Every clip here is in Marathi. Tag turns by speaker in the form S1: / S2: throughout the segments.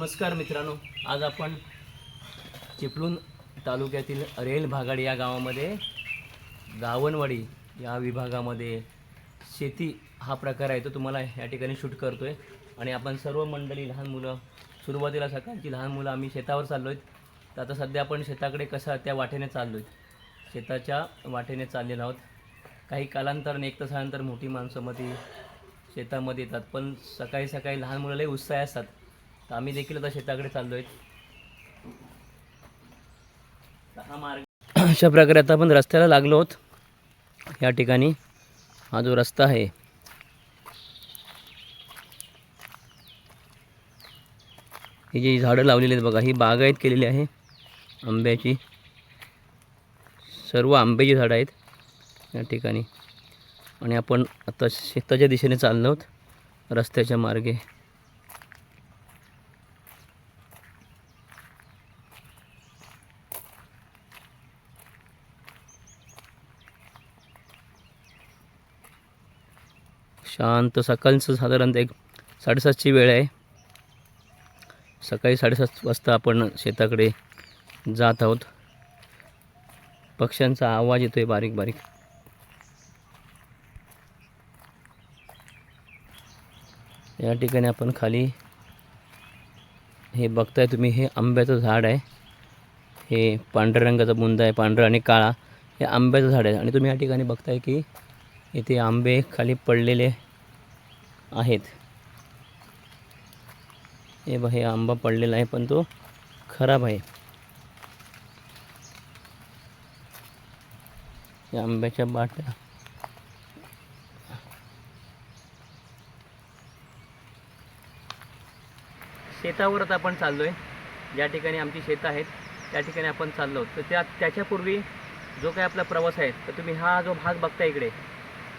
S1: नमस्कार मित्रांनो आज आपण चिपळूण तालुक्यातील रेल भागाड या गावामध्ये गावणवाडी या विभागामध्ये शेती हा प्रकार आहे तो तुम्हाला या ठिकाणी शूट करतो आहे आणि आपण सर्व मंडळी लहान मुलं सुरुवातीला सकाळची लहान मुलं आम्ही शेतावर चाललो आहेत तर आता सध्या आपण शेताकडे कसं त्या वाटेने चाललो आहेत शेताच्या वाटेने चाललेलो आहोत. काही कालांतराने एक तासानंतर मोठी माणसं मध्ये शेतामध्ये येतात पण सकाळी सकाळी लहान मुलं लई उत्साही असतात. आम्ही देखील आता शेताकडे चाललो आहेत हा मार्ग. अशा प्रकारे आता आपण रस्त्याला लागलो आहोत. या ठिकाणी हा जो रस्ता आहे. ही जी झाडं लावलेली आहेत बघा ही बागायत केलेली आहे. आंब्याची. सर्व आंब्याची झाडं आहेत या ठिकाणी. आणि आपण आता शेताच्या दिशेने चाललो आहोत रस्त्याच्या मार्गे. शांत सकाळचं साधारणतः एक साडेसातची वेळ आहे. सकाळी साडेसात वाजता आपण शेताकडे जात आहोत. पक्ष्यांचा आवाज येतोय बारीक बारीक. या ठिकाणी आपण खाली हे बघताय तुम्ही हे आंब्याचं झाड आहे. हे पांढऱ्या रंगाचा बुंदा आहे पांढरा आणि काळा. हे आंब्याचं झाड आहे आणि तुम्ही या ठिकाणी बघताय की इथे आंबे खाली पडलेले आहेत. हे बघा हे आंबा पडलेला आहे पण तो खराब आहे. या आंब्याच्या बाट्या. शेतावरच आपण चाललो आहे ज्या ठिकाणी आमची शेतं आहेत त्या ठिकाणी आपण चाललो तर त्या त्याच्यापूर्वी जो काही आपला प्रवास आहे तर तुम्ही हा जो भाग बघता इकडे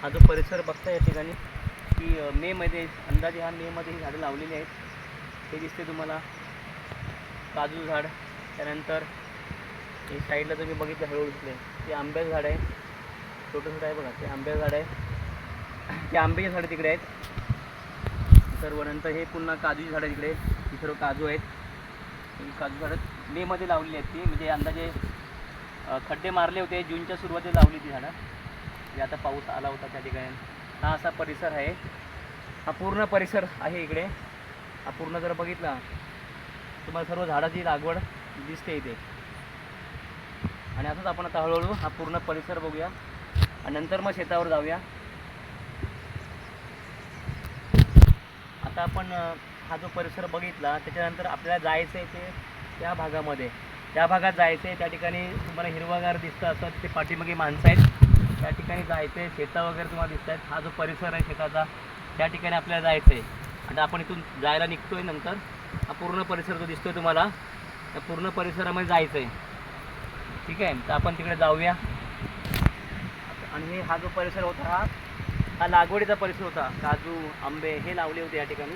S1: हा जो परिसर बघता या ठिकाणी की मेमध्ये अंदाजे हा मेमध्ये ही झाडं लावलेली आहेत. हे दिसते तुम्हाला. काजू झाड. त्यानंतर हे साईडला तुम्ही बघितलं हळूहळू दिसले ते आंब्याचं झाड आहे. छोटं छोटं आहे बघा. ते आंब्याचं झाड आहे. ते आंब्याचे झाडं तिकडे आहेत. सर्व नंतर हे पुन्हा काजूची झाडं तिकडे. ही सर्व काजू आहेत. काजू झाडं मेमध्ये लावलेली आहेत ती. म्हणजे अंदाजे खड्डे मारले होते. जूनच्या सुरुवातीला लावली ती झाडं. म्हणजे आता पाऊस आला होता त्या ठिकाणी. हा असा परिसर आहे. हा पूर्ण परिसर आहे इकडे. हा पूर्ण जर बघितला तुम्हाला सर्व झाडाची लागवड दिसते इथे. आणि असंच आपण आता हळूहळू हा पूर्ण परिसर बघूया. आणि नंतर मग शेतावर जाऊया. आता आपण हा जो परिसर बघितला त्याच्यानंतर आपल्याला जायचं आहे ते त्या भागामध्ये. त्या भागात जायचं आहे त्या ठिकाणी तुम्हाला हिरवागार दिसतं असं ते पाठीमागे माणसं आहेत. त्या ठिकाणी जायचं आहे शेतं वगैरे तुम्हाला दिसत आहेत हा जो परिसर आहे शेताचा त्या ठिकाणी आपल्याला जायचं आहे आता आपण इथून जायला निघतो आहे नंतर. हा पूर्ण परिसर जो दिसतोय तुम्हाला त्या पूर्ण परिसरामध्ये जायचं आहे ठीक आहे? तर आपण तिकडे जाऊया. आणि हे हा जो परिसर होता हा हा लागवडीचा परिसर होता. काजू आंबे हे लावले होते या ठिकाणी.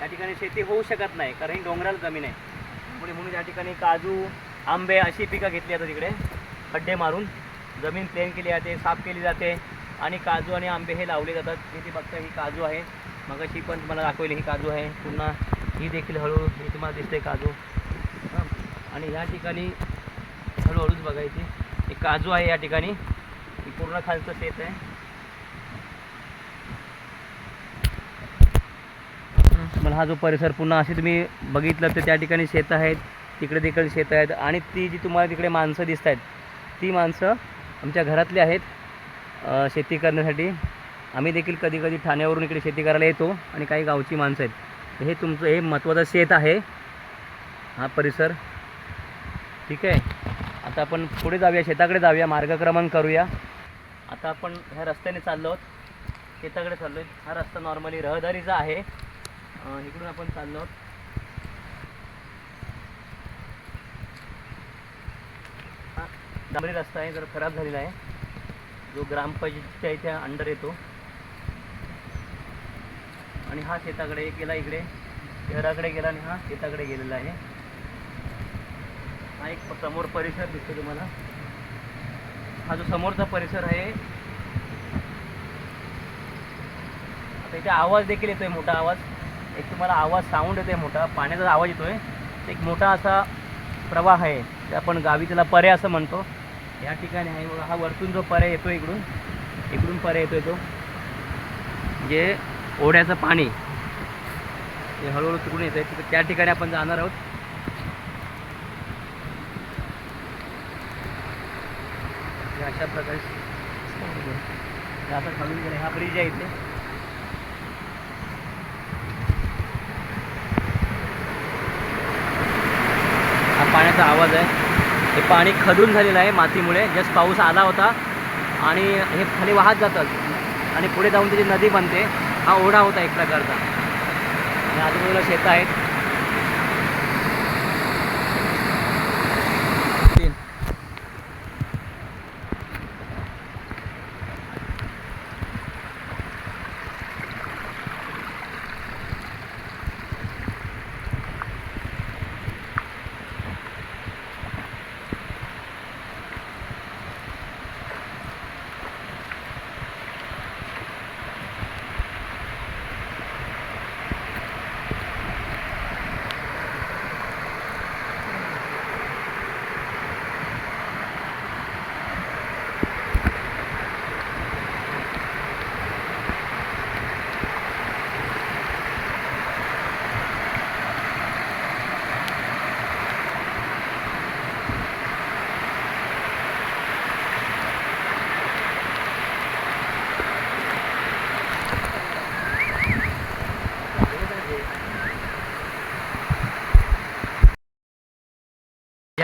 S1: या ठिकाणी शेती होऊ शकत नाही कारण ही डोंगराळ जमीन आहे. त्यामुळे म्हणून या ठिकाणी काजू आंबे अशी पिकं घेतली आता तिकडे. खड्डे मारून. जमीन प्लेन केली जाते साफ केली जाते आणि काजू आणि आंबे हे लावले जातात. इथे बघता ही काजू आहे. मग ही पण तुम्हाला दाखवली ही काजू आहे. पुन्हा ही देखील हळूहळू ही तुम्हाला दिसते काजू. आणि ह्या ठिकाणी हळूहळूच बघायची एक काजू आहे या ठिकाणी. ही पूर्ण खालचं शेत आहे. मला हा जो परिसर पुन्हा असे तुम्ही बघितलं तर त्या ठिकाणी शेतं आहेत. तिकडे तिकडे शेतं आहेत. आणि ती जी तुम्हाला तिकडे माणसं दिसत आहेत ती माणसं आमच्या घरातले आहेत शेती करण्यासाठी. आम्ही देखील कधी कधी ठाण्यावरून इकडे शेती करायला येतो आणि काही गावची माणसं आहेत. तर हे तुमचं हे महत्त्वाचं शेत आहे. हा परिसर. ठीक आहे. आता आपण पुढे जाऊया शेताकडे जाऊया मार्गक्रमण करूया. आता आपण ह्या रस्त्याने चाललो आहोत. शेताकडे चाललो आहे हा रस्ता नॉर्मली रहदारीचा आहे. इकडून आपण चाललो आहोत. डांबरी रस्ता आहे जरा खराब झालेला आहे जो ग्रामपंचायतीच्या इथे अंडर येतो. आणि हा शेताकडे गेला इकडे शहराकडे गेला आणि हा शेताकडे गेलेला आहे. हा एक समोर परिसर दिसतो तुम्हाला. हा जो समोरचा परिसर आहे आता इथे आवाज देखील येतोय मोठा आवाज. एक तुम्हाला आवाज साऊंड येतोय मोठा पाण्याचा आवाज येतोय. एक मोठा असा प्रवाह आहे ते आपण गावी त्याला पर्याय असं म्हणतो. या ठिकाणी आहे बघा, हा वरतून जो पर्याय येतो इकडून इकडून पर्याय येतोय तो. जे ओढ्याचं पाणी हे हळूहळू तिकडून येतं तिथे त्या ठिकाणी आपण जाणार आहोत. अशा प्रकारे आता खालून गेले. हा ब्रिज आहे इथे. हा पाण्याचा आवाज आहे. हे पाणी खदून झालेलं आहे मातीमुळे. जस्ट पाऊस आला होता. आणि हे खाली वाहत जातात आणि पुढे जाऊन त्याची नदी बनते. हा ओढा होता एक प्रकारचा. आणि आजूबाजूला शेतं आहेत.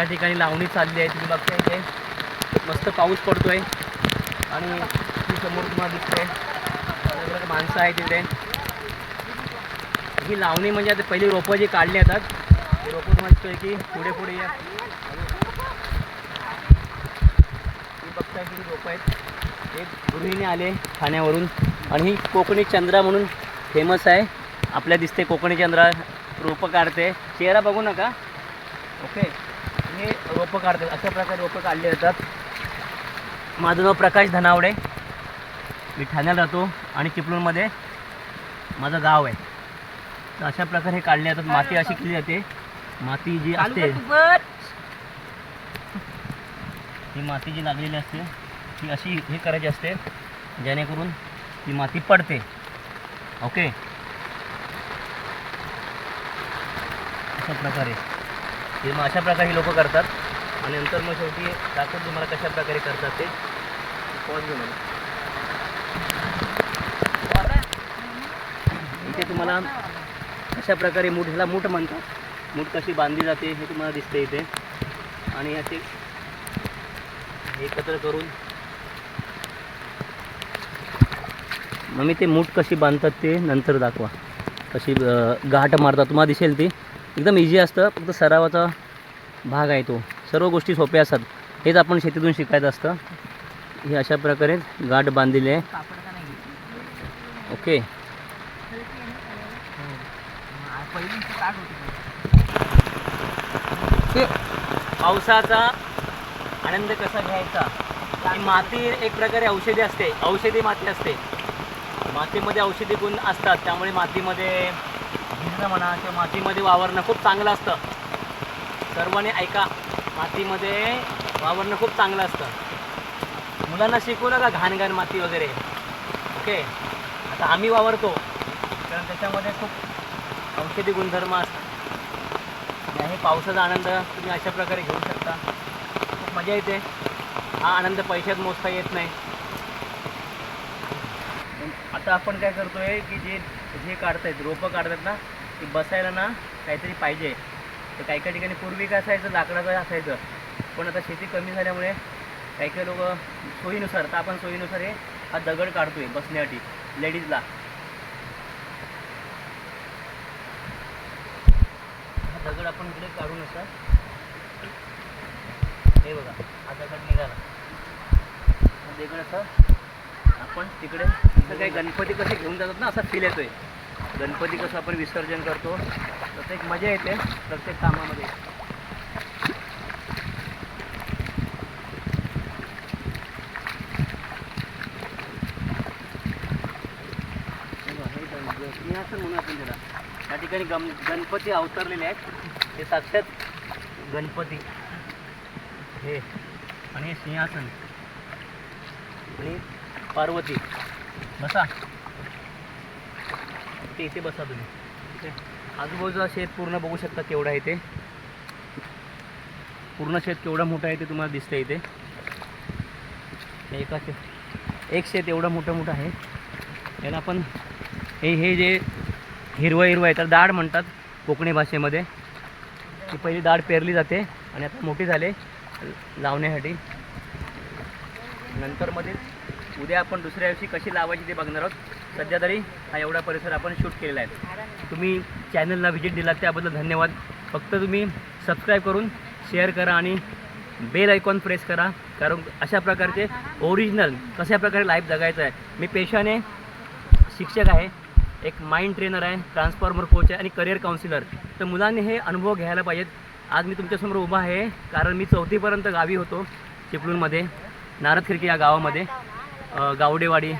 S1: या ठिकाणी लावणी चालली आहे. तुम्ही बघता इथे. मस्त पाऊस पडतोय. आणि ती समोर तुम्हाला दिसते माणसं आहेत तिथे ही लावणी म्हणजे आता पहिली रोपं जी काढली येतात ते रोपं तुम्हाला की पुढे पुढे या. बघताय किती रोपं आहेत. एक गृहिणी आले ठाण्यावरून. आणि ही कोकणी चंद्रा म्हणून फेमस आहे. आपल्या दिसते कोकणी चंद्रा. रोपं काढते. चेहरा बघू नका. ओके. हे रोपं काढतात. अशा प्रकारे रोपं काढली जातात. माझं नाव प्रकाश धनावडे. मी ठाण्याला राहतो आणि चिपळूणमध्ये माझं गाव आहे. तर अशा प्रकारे हे काढले जातात. माती अशी केली जाते. माती जी असते ही माती जी लागलेली असते ती अशी हे करायची असते जेणेकरून ती माती पडते. ओके? अशा प्रकारे. हे मग अशा प्रकारे ही लोक करतात. आणि नंतर मग शेवटी दाखवून तुम्हाला कशा प्रकारे करतात ते पॉज घेऊन इथे तुम्हाला अशा प्रकारे मूठ ह्याला मूठ म्हणतात. मूठ कशी बांधली जाते हे तुम्हाला दिसते इथे. आणि असे एकत्र करून मग मी ते मूठ कशी बांधतात ते नंतर दाखवा. कशी गाठ मारतात तुम्हाला दिसेल ती. एकदम इझी असतं. फक्त सरावाचा भाग आहे तो. सर्व गोष्टी सोप्या असतात. हेच आपण शेतीतून शिकायचं असतं. हे अशा प्रकारे गाठ बांधलेली आहे. ओके पावसाचा आनंद कसा घ्यायचा? माती एक प्रकारे औषधी असते. औषधी माती असते. मातीमध्ये औषधी गुण असतात. त्यामुळे मातीमध्ये भिजणं म्हणा किंवा मातीमध्ये वावरणं खूप चांगलं असतं. सर्वांनी ऐका मातीमध्ये वावरणं खूप चांगलं असतं. मुलांना शिकवलं का घाण घाण माती वगैरे. ओके? आता आम्ही वावरतो. कारण त्याच्यामध्ये खूप औषधी गुणधर्म असतात. आणि पावसाचा आनंद तुम्ही अशा प्रकारे घेऊ शकता. खूप मजा येते. हा आनंद पैशात मोजता येत नाही. आता आपण काय करतोय की जे जे काढतायत रोपं काढतात ना की बसायला ना काहीतरी पाहिजे. तर काही काही ठिकाणी पूर्वी काय असायचं लाकडाचं असायचं. पण आता शेती कमी झाल्यामुळे काही काही लोक सोयीनुसार तर आपण सोयीनुसार हे हा दगड काढतोय बसण्यासाठी लेडीजला. हा दगड आपण इकडे काढून असं हे बघा हा दगड निघाला. हा दगड असं आपण तिकडे इथं काही गणपती कसे घेऊन जातात ना असा फील येतोय. गणपती कसं आपण विसर्जन करतो प्रत्येक मजा येते प्रत्येक कामामध्ये. सिंहासन म्हणून आपण त्याला. या ठिकाणी गम गणपती अवतरलेले आहेत. हे साक्षात गणपती. हे आणि सिंहासन. आणि पार्वती. बसा. ते इथे बसा तुम्ही. ठीक आहे? आजूबाजूचा शेत पूर्ण बघू शकता केवढं आहे ते. पूर्ण शेत केवढं मोठं आहे ते तुम्हाला दिसतं इथे. एका शेत एक शेत एवढं मोठं मोठं आहे. याला आपण हे हे जे हिरवं हिरवं आहे तर दाढ म्हणतात कोकणी भाषेमध्ये. ती पहिली दाढ पेरली जाते आणि आता मोठी झाले लावण्यासाठी. नंतरमध्ये उद्या आपण दुसऱ्या दिवशी कशी लावायची ते बघणार आहोत. सध्या तरी हा एवढा परिसर आपण शूट केलेला आहे. तुम्ही चॅनलला व्हिजिट दिलात त्याबद्दल धन्यवाद. फक्त तुम्ही सबस्क्राईब करून शेअर करा आणि बेल आयकॉन प्रेस करा. कारण अशा प्रकारचे ओरिजिनल कशा प्रकारे लाईफ जगायचं आहे. मी पेशाने शिक्षक आहे एक माइंड ट्रेनर आहे ट्रान्सफॉर्मर कोच आहे आणि करिअर काउन्सिलर तर मुलांनी हे अनुभव घ्यायला पाहिजेत. आज मी तुमच्यासमोर उभा आहे कारण मी चौथीपर्यंत गावी होतो चिपळूणमध्ये. नारद खिरकी या गावामध्ये. गावडेवाडी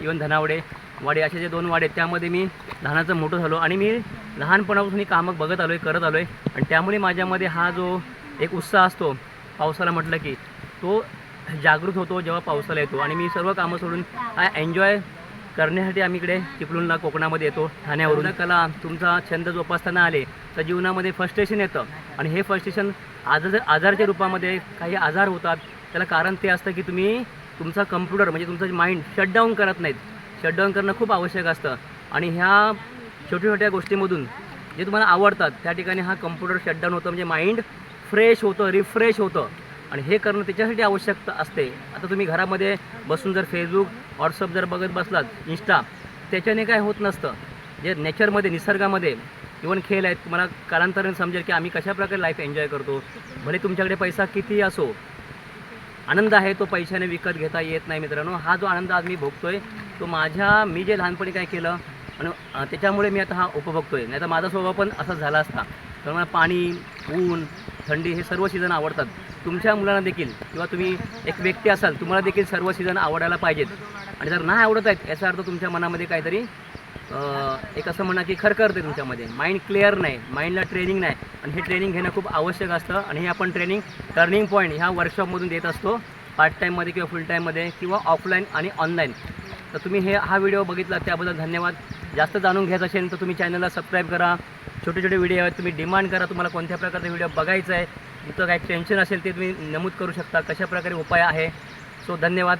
S1: इवन धनावडे. वाडी असे जे दोन वाडे आहेत त्यामध्ये मी लहानाचं मोठं झालो आणि मी लहानपणापासून ही कामं बघत आलो आहे करत आलो आहे आणि त्यामुळे माझ्यामध्ये हा जो एक उत्साह असतो पावसाला म्हटलं की तो जागृत होतो जेव्हा पावसाला येतो. आणि मी सर्व कामं सोडून एन्जॉय करण्यासाठी आम्ही इकडे चिपळूणला कोकणामध्ये येतो ठाण्यावरून. कला तुमचा छंद जोपासताना आले तर जीवनामध्ये फ्रस्ट्रेशन येतं. आणि हे फ्रस्ट्रेशन आज आजारच्या रूपामध्ये काही आजार होतात. त्याला कारण ते असतं की तुम्ही तुमचा कम्प्युटर म्हणजे तुमचं माइंड शटडाऊन करत नाहीत. शटडाऊन करणं खूप आवश्यक असतं. आणि ह्या छोट्या छोट्या गोष्टीमधून जे तुम्हाला आवडतात त्या ठिकाणी हा कम्प्युटर शटडाऊन होतं म्हणजे माइंड फ्रेश होतं रिफ्रेश होतं. आणि हे करणं त्याच्यासाठी आवश्यकता असते. आता तुम्ही घरामध्ये बसून जर फेसबुक व्हॉट्सअप जर बघत बसलात इंस्टा त्याच्याने काय होत नसतं. जे नेचरमध्ये निसर्गामध्ये इवन खेळ आहेत तुम्हाला कालांतराने समजेल की आम्ही कशा प्रकारे लाईफ एन्जॉय करतो. भले तुमच्याकडे पैसा किती असो आनंद आहे तो पैशाने विकत घेता येत नाही मित्रांनो. हा जो आनंद आज मी भोगतोय तो माझ्या मी जे लहानपणी काय केलं आणि त्याच्यामुळे मी आता हा उपभोगतोय. नाही तर माझा स्वभाव पण असाच झाला असता. तर मला पाणी ऊन थंडी हे सर्व सीझन आवडतात. तुमच्या मुलांना देखील किंवा तुम्ही एक व्यक्ती असाल तुम्हाला देखील सर्व सीझन आवडायला पाहिजेत. आणि जर नाही आवडत आहेत याचा अर्थ तुमच्या मनामध्ये काहीतरी एक असं म्हणा की खरखरते तुमच्यामध्ये. माइंड क्लिअर नाही माइंडला ट्रेनिंग नाही. आणि हे ट्रेनिंग घेणं खूप आवश्यक असतं. आणि हे आपण ट्रेनिंग टर्निंग पॉईंट ह्या वर्कशॉपमधून देत असतो. पार्ट टाईममध्ये किंवा फुल टाईममध्ये किंवा ऑफलाईन आणि ऑनलाईन तर तुम्ही हे हा व्हिडिओ बघितला त्याबद्दल धन्यवाद. जास्त जाणून घ्यायचं असेल तर तुम्ही चॅनलला सबस्क्राईब करा. छोटे छोटे व्हिडिओ आहेत तुम्ही डिमांड करा. तुम्हाला कोणत्या प्रकारचा व्हिडिओ बघायचा आहे तुमचं काही टेन्शन असेल ते तुम्ही नमूद करू शकता. कशा प्रकारे उपाय आहे सो धन्यवाद.